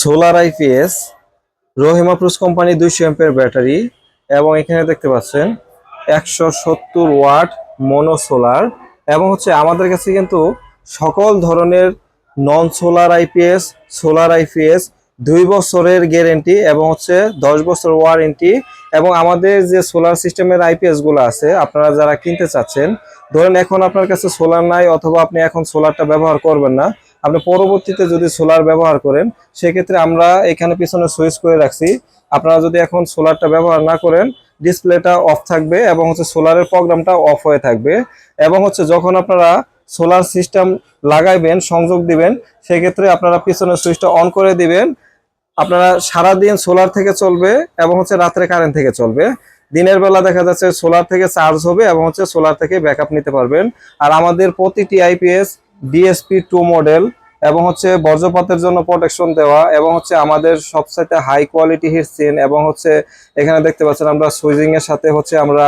Solar IPS Rahima প্রুস company দুইশো ampere battery এবং এখানে দেখতে পাচ্ছেন একশো সত্তর ওয়াট মনো সোলার এবং হচ্ছে আমাদের কাছে কিন্তু সকল ধরনের non solar IPS solar IPS দুই বছরের গ্যারেন্টি এবং হচ্ছে দশ বছর ওয়ারেন্টি এবং আমাদের যে সোলার সিস্টেমের আইপিএসগুলো আছে, আপনারা যারা কিনতে চাচ্ছেন, ধরেন এখন আপনার কাছে সোলার নাই অথবা আপনি এখন সোলারটা ব্যবহার করবেন না আপনি পরবর্তীতে যদি সোলার ব্যবহার করেন, সেক্ষেত্রে আমরা এখানে পিছনে সুইচ করে রাখছি। আপনারা যদি এখন সোলারটা ব্যবহার না করেন ডিসপ্লেটা অফ থাকবে এবং হচ্ছে সোলারের প্রোগ্রামটা অফ হয়ে থাকবে। এবং হচ্ছে যখন আপনারা সোলার সিস্টেম লাগাইবেন, সংযোগ দিবেন, সেক্ষেত্রে আপনারা পিছনের সুইচটা অন করে দিবেন। আপনারা সারাদিন সোলার থেকে চলবে এবং হচ্ছে রাত্রে কারেন্ট থেকে চলবে। দিনের বেলা দেখা যাচ্ছে সোলার থেকে চার্জ হবে এবং হচ্ছে সোলার থেকে ব্যাকআপ নিতে পারবেন। আর আমাদের প্রতিটি আইপিএস ডিএসপি টু মডেল এবং হচ্ছে বজ্রপাতের জন্য প্রোটেকশন দেওয়া এবং হচ্ছে আমাদের সবসাইতে হাই কোয়ালিটি হিট সিন এবং হচ্ছে এখানে দেখতে পাচ্ছেন আমরা সুইজিং এর সাথে হচ্ছে আমরা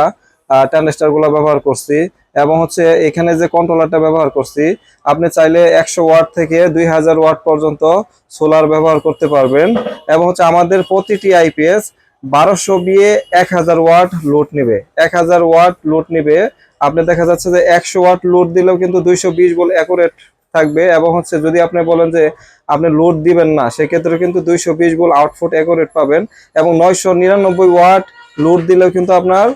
ট্যান্ডেস্টারগুলো ব্যবহার করছি এবং হচ্ছে এখানে যে কন্ট্রোলারটা ব্যবহার করছি, আপনি চাইলে একশো ওয়াট থেকে দুই হাজার ওয়াট পর্যন্ত সোলার ব্যবহার করতে পারবেন এবং হচ্ছে আমাদের প্রতিটি আইপিএস বারোশো বিয়ে এক হাজার ওয়াট লোড নেবে। এক হাজার ওয়াট লোড নেবে আপনি দেখা যাচ্ছে যে একশো ওয়াট লোড দিলেও কিন্তু দুইশো বিশ বলে অ্যাকুরেট থাকবে এবং হচ্ছে যদি আপনি বলেন যে আপনি লোড দিবেন না সেক্ষেত্রে কিন্তু দুইশো বিশ বল আউটফুট অ্যাকুরেট পাবেন এবং নয়শো নিরানব্বই ওয়াট লোড দিলেও কিন্তু আপনার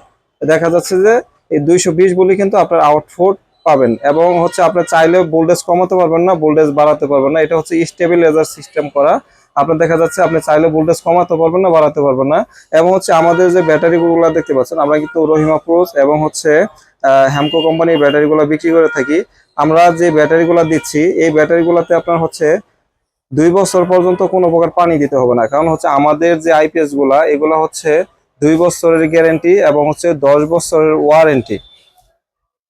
দেখা যাচ্ছে যে এই দুইশো বিশ বলি কিন্তু আপনার আউটফুট পাবেন এবং হচ্ছে আপনি চাইলেও ভোল্টেজ কমাতে পারবেন না ভোল্টেজ বাড়াতে পারবেন না। এটা হচ্ছে স্টেবিলাইজার সিস্টেম করা। আপনার দেখা যাচ্ছে আপনি চাইলে ভোল্টেজ কমাতে পারবেন না, বাড়াতে পারবেন না। এবং হচ্ছে আমাদের যে ব্যাটারিগুলো দেখতে পাচ্ছেন, আমরা কিন্তু রহিমা প্রোস এবং হচ্ছে হ্যামকো কোম্পানির ব্যাটারিগুলো বিক্রি করে থাকি। আমরা যে ব্যাটারিগুলো দিচ্ছি, এই ব্যাটারিগুলোতে আপনার হচ্ছে দুই বছর পর্যন্ত কোনো প্রকার পানি দিতে হবে না। কারণ হচ্ছে আমাদের যে আইপিএসগুলা, এগুলো হচ্ছে দুই বছরের গ্যারেন্টি এবং হচ্ছে দশ বছরের ওয়ারেন্টি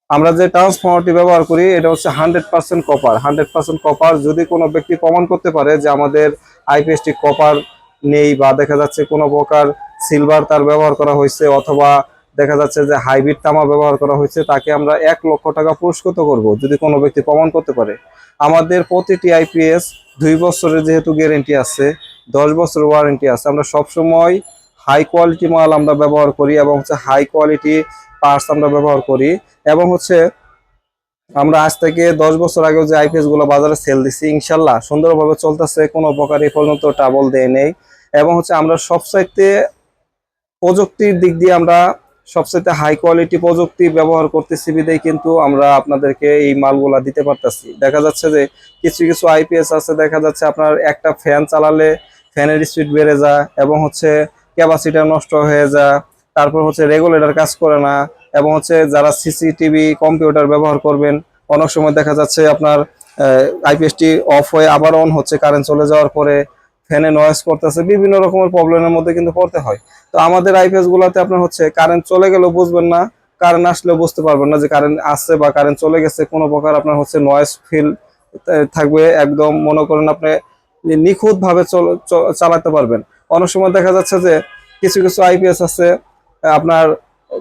আমরা যে ট্রান্সফর্মারটি ব্যবহার করি, এটা হচ্ছে hundred percent copper hundred percent copper যদি কোনো ব্যক্তি প্রমাণ করতে পারে যে আমাদের আইপিএসটি কপার নেই বা দেখা যাচ্ছে কোনো প্রকার সিলভার তার ব্যবহার করা হয়েছে অথবা দেখা যাচ্ছে যে হাইব্রিড তামা ব্যবহার করা হয়েছে, তাকে আমরা এক লক্ষ টাকা পুরস্কৃত করব যদি কোনো ব্যক্তি প্রমাণ করতে পারে। আমাদের প্রতিটি আইপিএস দুই বছরের যেহেতু গ্যারেন্টি আছে, দশ বছর ওয়ারেন্টি আছে, আমরা সবসময় হাই কোয়ালিটি মাল আমরা ব্যবহার করি এবং হচ্ছে হাই কোয়ালিটি পার্টস আমরা ব্যবহার করি এবং হচ্ছে আমরা আজ থেকে দশ বছর আগেও যে আইপিএসগুলো বাজারে সেল দিচ্ছি ইনশাল্লাহ সুন্দরভাবে চলতেছে, কোনো প্রকার এই পর্যন্ত টাবল দেয় নেই। এবং হচ্ছে আমরা সবসাইতে প্রযুক্তির দিক দিয়ে আমরা সবসাইতে হাই কোয়ালিটি প্রযুক্তি ব্যবহার করতেছি বিদেই কিন্তু আমরা আপনাদেরকে এই মালগুলা দিতে পারতেছি। দেখা যাচ্ছে যে কিছু কিছু আইপিএস আছে, দেখা যাচ্ছে আপনার একটা ফ্যান চালালে ফ্যানের স্পিড বেড়ে যায় এবং হচ্ছে ক্যাপাসিটার নষ্ট হয়ে যায়, তারপর হচ্ছে রেগুলেটর কাজ করে না এবং হচ্ছে যারা সিসিটিভি কম্পিউটার ব্যবহার করবেন, অনেক সময় দেখা যাচ্ছে আপনার আইপিএসটি অফ হয়ে আবার অন হচ্ছে কারেন্ট চলে যাওয়ার পরে ফ্যানে নয়েজ করতেছে, বিভিন্ন রকমের প্রবলেমের মধ্যে কিন্তু পড়তে হয়। তো আমাদের আইপিএস গুলাতে আপনার হচ্ছে কারেন্ট চলে গেলেও বুঝবেন না কারেন্ট আসলেও বুঝতে পারবেন না যে কারেন্ট আসছে বা কারেন্ট চলে গেছে, কোনো প্রকার আপনার হচ্ছে নয়েজ ফিল থাকবে, একদম মনে করেন আপনি নিখুঁত ভাবে চালাতে পারবেন। অনেক সময় দেখা যাচ্ছে যে কিছু কিছু আইপিএস আছে, আপনার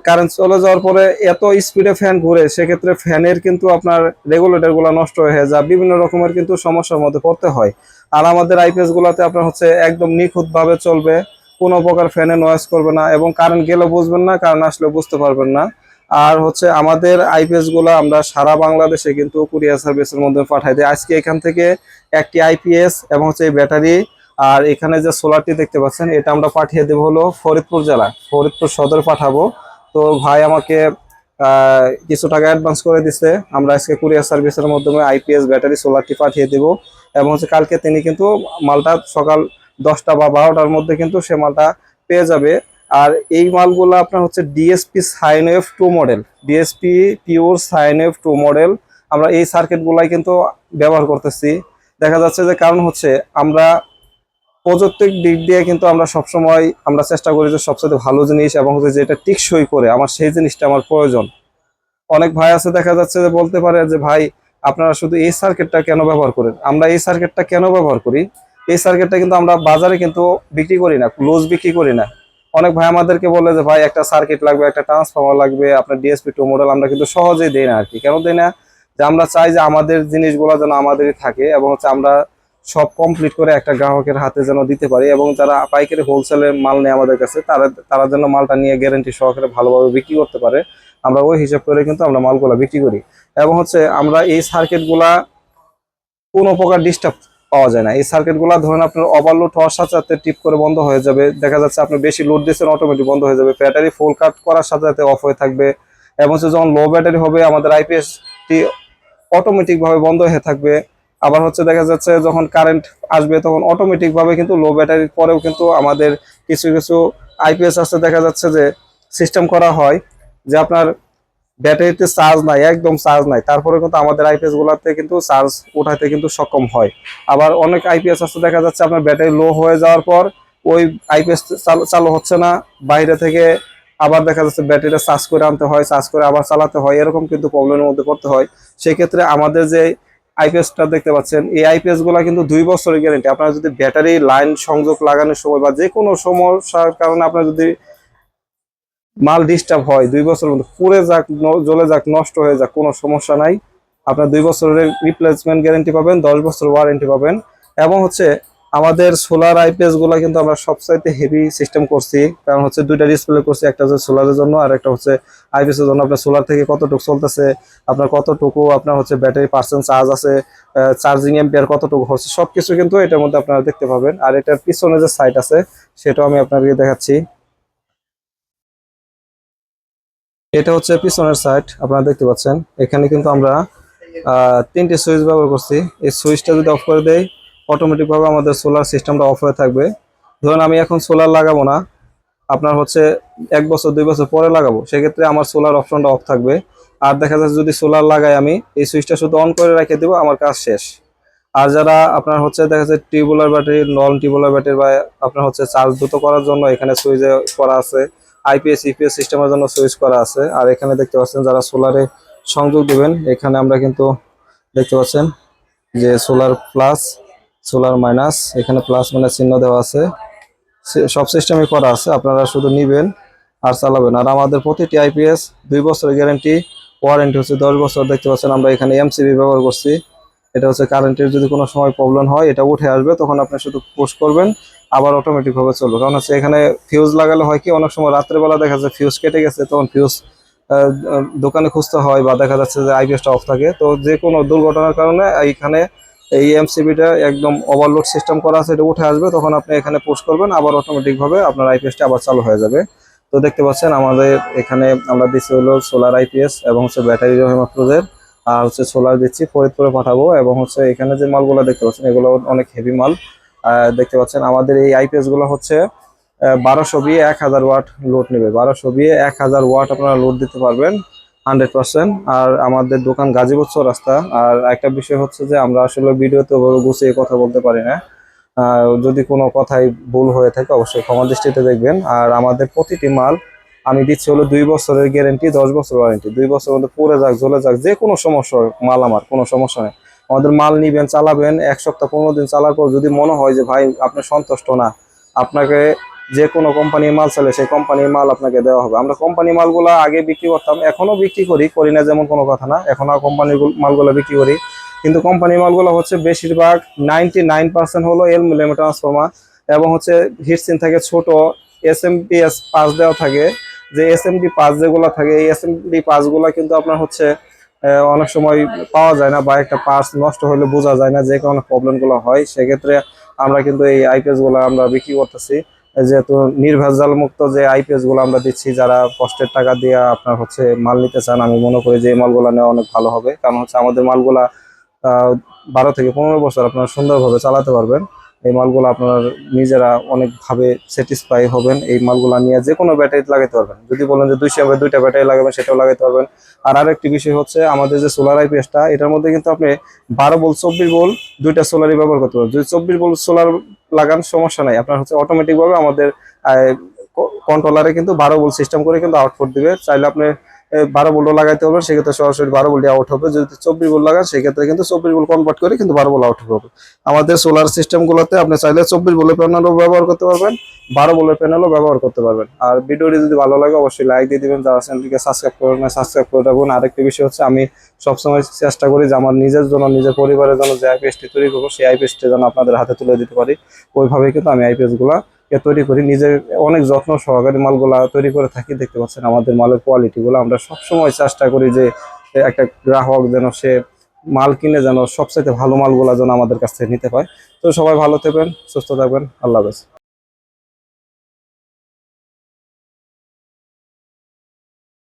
কারেন্ট চলে যাওয়ার পরে এত স্পিডে ফ্যান ঘুরে, সেক্ষেত্রে ফ্যানের কিন্তু আপনার রেগুলেটরগুলো নষ্ট হয়ে যায়। বিভিন্ন রকমের কিন্তু সমস্যার মধ্যে পড়তে হয়। আর আমাদের আইপিএস গুলাতে আপনার হচ্ছে একদম নিখুঁত ভাবে চলবে। কোনো প্রকার ফ্যানে নয়েজ করবে না এবং কারেন্ট গেলেও বুঝবেন না কারেন্ট আসলে বুঝতে পারবেন না। আর হচ্ছে আমাদের আইপিএসগুলো আমরা সারা বাংলাদেশে কিন্তু কুরিয়ার সার্ভিসের মধ্যে পাঠাই দিই। আজকে এখান থেকে একটি আইপিএস এবং হচ্ছে এই ব্যাটারি আর এখানে যে সোলারটি দেখতে পাচ্ছেন, এটা আমরা পাঠিয়ে দেবো হলো ফরিদপুর জেলা। ফরিদপুর সদর পাঠাবো। তো ভাই আমাকে কিছু টাকা অ্যাডভান্স করে দিছে। আমরা আজকে কুরিয়ার সার্ভিসের মাধ্যমে আইপিএস ব্যাটারি সোলারটি পাঠিয়ে দেব। এবং হচ্ছে কালকে তিনি কিন্তু মালটা সকাল দশটা বা বারোটার মধ্যে কিন্তু সে মালটা পেয়ে যাবে। আর এই মালগুলো আপনার হচ্ছে DSP sine F two model DSP pure sine F two model আমরা এই সার্কিটগুলাই কিন্তু ব্যবহার করতেছি। দেখা যাচ্ছে যে কারণ হচ্ছে আমরা প্রযুক্তিক দিক দিয়ে কিন্তু আমরা সবসময় আমরা চেষ্টা করি যে সবচেয়ে ভালো জিনিস এবং হচ্ছে যেটা টিকসই করে আমার সেই জিনিসটা আমার প্রয়োজন। অনেক ভাই আছে দেখা যাচ্ছে যে বলতে পারে যে, ভাই, আপনারা শুধু এই সার্কিটটা কেন ব্যবহার করেন? আমরা এই সার্কিটটা কেন ব্যবহার করি? এই সার্কিটটা কিন্তু আমরা বাজারে কিন্তু বিক্রি করি না লুজ বিক্রি করি না। অনেক ভাই আমাদেরকে বলে যে, ভাই, একটা সার্কিট লাগবে, একটা ট্রান্সফর্মার লাগবে, আপনার ডিএসপি টু মডেল আমরা কিন্তু সহজেই দেই না আর কি কেন দেই না? যে আমরা চাই যে আমাদের জিনিসগুলো যেন আমাদেরই থাকে এবং হচ্ছে আমরা সব কমপ্লিট করে একটা গ্রাহকের হাতে যেন দিতে পারি এবং যারা পাইকারি হোলসেলে মাল নেয় আমাদের কাছে, তারা তারা যেন মালটা নিয়ে গ্যারেন্টি সহকারে ভালোভাবে বিক্রি করতে পারে। আমরা ওই হিসাব করে কিন্তু আমরা মালগুলা বিক্রি করি। এবং হচ্ছে আমরা এই সার্কিটগুলা কোনো প্রকার ডিস্টার্ব পাওয়া যায় না। এই সার্কিটগুলা ধরুন আপনার ওভারলোড হওয়ার সাথে সাথে টিপ করে বন্ধ হয়ে যাবে। দেখা যাচ্ছে আপনি বেশি লোড দিচ্ছেন অটোমেটিক বন্ধ হয়ে যাবে। ব্যাটারি ফুল কাট করার সাথে সাথে অফ হয়ে থাকবে। এবং হচ্ছে যখন লো ব্যাটারি হবে, আমাদের আইপিএস টি অটোমেটিক বন্ধ হয়ে থাকবে। আবার হচ্ছে দেখা যাচ্ছে যখন কারেন্ট আসবে তখন অটোমেটিক ভাবে কিন্তু লো ব্যাটারির পরেও কিন্তু আমাদের কিছু কিছু আইপিএস আসতে দেখা যাচ্ছে যে সিস্টেম করা হয়, যে আপনার ব্যাটারিতে চার্জ নাই, একদম চার্জ নাই। তারপরে কিন্তু আমাদের আইপিএস গুলাতে কিন্তু চার্জ ওঠাতে কিন্তু সক্ষম হয়। আবার অনেক আইপিএস আসতে দেখা যাচ্ছে আপনার ব্যাটারি লো হয়ে যাওয়ার পর ওই আইপিএস চালু হচ্ছে না। বাইরে থেকে আবার দেখা যাচ্ছে ব্যাটারিটা চার্জ করে আনতে হয় চার্জ করে আবার চালাতে হয়। এরকম কিন্তু প্রবলেমের মধ্যে পড়তে হয়। সেক্ষেত্রে আমাদের যে আইপিএসটা দেখতে পাচ্ছেন। এই আইপিএসগুলা কিন্তু দুই বছরের গ্যারেন্টি আপনারা যদি ব্যাটারি লাইন সংযোগ লাগানোর সময় বা যে কোনো সমস্যার কারণে আপনার যদি মাল ডিস্টার্ব হয়, দুই বছর মধ্যে পুড়ে যাক জ্বলে যাক, নষ্ট হয়ে যাক, কোনো সমস্যা নাই। আপনার দুই বছরের রিপ্লেসমেন্ট গ্যারেন্টি পাবেন, দশ বছর ওয়ারেন্টি পাবেন। এবং হচ্ছে আমাদের সোলার আইপিএসগুলা কিন্তু আমরা সবচাইতে হেভি সিস্টেম করছি। কারণ হচ্ছে দুইটা ডিসপ্লে করছি, একটা হচ্ছে সোলারের জন্য আর একটা হচ্ছে আইপিএস এর জন্য। আপনার সোলার থেকে কতটুকু চলতেছে, আপনার কতটুকু আপনার হচ্ছে ব্যাটারি পার্সেন্ট চার্জ আছে চার্জিং এম্পিয়ার কতটুকু হচ্ছে, সবকিছু কিন্তু এটার মধ্যে আপনারা দেখতে পাবেন। আর এটার পিছনে যে সাইট আছে, সেটাও আমি আপনাদেরকে দেখাচ্ছি। এটা হচ্ছে পিছনের সাইড আপনারা দেখতে পাচ্ছেন। এখানে কিন্তু আমরা তিনটি সুইচ ব্যবহার করছি। এই সুইচটা যদি অফ করে দেই অটোমেটিক ভাবে আমাদের সোলার সিস্টেমটা অফ হয়ে থাকবে। ধরুন আমি এখন সোলার লাগাবো না, আপনার হচ্ছে এক বছর, দুই বছর পরে লাগাবো, সেক্ষেত্রে আমার সোলার অপশনটা অফ থাকবে। আর দেখা যাচ্ছে যদি সোলার লাগাই আমি, এই সুইচটা শুধু অন করে রেখে দেবো, আমার কাজ শেষ। আর যারা আপনার হচ্ছে দেখা যাচ্ছে tubular battery non tubular battery বা আপনার হচ্ছে চার্জ দ্রুত করার জন্য এখানে সুইচে করা আছে আইপিএস ইপিএস সিস্টেমের জন্য সুইচ করা আছে। আর এখানে দেখতে পাচ্ছেন যারা সোলারে সংযোগ দেবেন, এখানে আমরা কিন্তু দেখতে পাচ্ছেন যে সোলার প্লাস সোলার মাইনাস, এখানে প্লাস মাইনাস চিহ্ন দেওয়া আছে। সব সিস্টেমে করা আছে, আপনারা শুধু নিবেন আর চালাবেন। আর আমাদের প্রতিটি আইপিএস দুই বছরের গ্যারেন্টি ওয়ারেন্টি হচ্ছে দশ বছর। দেখতে পাচ্ছেন আমরা এখানে এমসিবি ব্যবহার করছি। এটা হচ্ছে কারেন্টের যদি কোনো সময় প্রবলেম হয়, এটা উঠে আসবে, তখন আপনি শুধু পুশ করবেন, আবার অটোমেটিক ভাবে চলবে। কারণ হচ্ছে এখানে ফিউজ লাগালে হয় কি, অনেক সময় রাত্রেবেলা দেখা যাচ্ছে ফিউজ কেটে গেছে, তখন ফিউজ দোকানে খুঁজতে হয় বা দেখা যাচ্ছে যে আইপিএসটা অফ থাকে। তো যে কোনো দুর্ঘটনার কারণে এইখানে এই এমসিবিটা একদম ওভারলোড সিস্টেম করা আছে, এটা উঠে আসবে, তখন আপনি এখানে পোস্ট করবেন, আবার অটোমেটিক ভাবে আপনার আইপিএসটা আবার চালু হয়ে যাবে। তো দেখতে পাচ্ছেন আমাদের এখানে আমরা দিচ্ছি হলো সোলার আইপিএস এবং হচ্ছে ব্যাটারি হেমাপ্রোজের আর হচ্ছে সোলার দিচ্ছি, ফরিদপুরে পাঠাবো এবং হচ্ছে এখানে যে মালগুলো দেখতে পাচ্ছেন, এগুলো অনেক হেভি মাল। দেখতে পাচ্ছেন আমাদের এই আইপিএসগুলো হচ্ছে বারোশো বিয়ে এক হাজার ওয়াট লোড নেবে। বারোশো বিয়ে এক হাজার ওয়াট আপনারা লোড দিতে পারবেন। Hundred percent. আর আমাদের দোকান গাজীপুর রাস্তা আর একটা বিষয় হচ্ছে যে আমরা আসলে ভিডিওতে ওভাবে গুছিয়ে কথা বলতে পারি না। যদি কোনো কথাই ভুল হয়ে থাকে অবশ্যই ক্ষমা দৃষ্টিতে দেখবেন। আর আমাদের প্রতিটি মাল আমি দিচ্ছি হলো দুই বছরের গ্যারেন্টি দশ বছর ওয়ারেন্টি দুই বছর মধ্যে পড়ে যাক, জ্বলে যাক, যে কোনো সমস্যা মাল আমার, কোনো সমস্যা নেই। আমাদের মাল নিবেন, চালাবেন, এক সপ্তাহ, পনেরো দিন চালার পর যদি মনে হয় যে, ভাই, আপনি সন্তুষ্ট না, আপনাকে যে কোনো কোম্পানির মাল চলে, সেই কোম্পানির মাল আপনাকে দেওয়া হবে। আমরা কোম্পানি মালগুলো আগে বিক্রি করতাম, এখনও বিক্রি করি করি না যেমন কোনো কথা না। এখনও কোম্পানির মালগুলো বিক্রি করি। কিন্তু কোম্পানি মালগুলো হচ্ছে বেশিরভাগ নাইনটি নাইন পার্সেন্ট হলো এল মিলিয়াম ট্রান্সফর্মার এবং হচ্ছে হিটসিন থাকে ছোট S M P S pass দেওয়া থাকে। যে এস এম ডি পাস যেগুলো থাকে, এই এস এম ডি পাসগুলো কিন্তু আপনার হচ্ছে অনেক সময় পাওয়া যায় না বা একটা পার্স নষ্ট হলে বোঝা যায় না যে কারণে প্রবলেমগুলো হয়। সেক্ষেত্রে আমরা কিন্তু এই আইপিএসগুলো আমরা বিক্রি করতেছি। যেহেতু নির্ভেজাল মুক্ত যে আইপিএসগুলো আমরা দিচ্ছি, যারা কষ্টের টাকা দিয়ে আপনার হচ্ছে মাল নিতে চান, আমি মনে করি যে এই মালগুলো নেওয়া অনেক ভালো হবে। কারণ হচ্ছে আমাদের মালগুলা বারো থেকে পনেরো বছর আপনারা সুন্দরভাবে চালাতে পারবেন। এই মালগুলো আপনার নিজেরা অনেকভাবে স্যাটিসফাই হবেন। এই মালগুলো নিয়ে যে কোনো ব্যাটারি লাগাতে পারবেন। যদি বলেন যে দুইশো এমএর দুইটা ব্যাটারি লাগাবেন, সেটাও লাগাতে পারবেন। আর আরেকটি বিষয় হচ্ছে, আমাদের যে সোলার আইপিএসটা এটার মধ্যে কিন্তু আপনি বারো বল চব্বিশ বল দুইটা সোলারই ব্যবহার করতে পারবেন। যদি চব্বিশ বল সোলার লাগান, সমস্যা নাই। আপনার হচ্ছে অটোমেটিক ভাবে আমাদের কন্ট্রোলারে কিন্তু বারো বল সিস্টেম করে কিন্তু আউটপুট দিবে। চাইলে আপনি বারো ভোল্টও লাগাইতে পারবেন সেক্ষেত্রে সরাসরি বারো ভোল্টে আউট হবে। যদি চব্বিশ ভোল্ট লাগান, সেক্ষেত্রে কিন্তু চব্বিশ ভোল্ট কনভার্ট করে কিন্তু বারো ভোল্ট আউট হবে। আমাদের সোলার সিস্টেমগুলোতে আপনি চাইলে চব্বিশ ভোল্টের প্যানেলও ব্যবহার করতে পারবেন, বারো ভোল্টের প্যানেলও ব্যবহার করতে পারবেন। আর ভিডিওটি যদি ভালো লাগে, অবশ্যই লাইক দিয়ে দিবেন। যারা চ্যানেলটিকে সাবস্ক্রাইব করেন না সাবস্ক্রাইব করে রাখুন। আরেকটি বিষয় হচ্ছে, আমি সবসময় চেষ্টা করি যে আমার নিজের জন্য, নিজের পরিবারের জন্য যে আইপিএসটি তৈরি করব, সেই আইপিএসটি যেন আপনাদের হাতে তুলে দিতে পারি। ওইভাবেই কিন্তু আমি আইপিএসগুলা কে তৈরি করি, নিজের অনেক যত্ন সহকারে মালগুলা তৈরি করে থাকি। দেখতে পাচ্ছেন আমাদের মালের কোয়ালিটিগুলো আমরা সবসময় চেষ্টা করি যে একটা গ্রাহক যেন সে মাল কিনে যেন সবচাইতে ভালো মালগুলা যেন আমাদের কাছ থেকে নিতে পায়। তো সবাই ভালো থাকবেন, সুস্থ থাকবেন। আল্লাহ হাফেজ।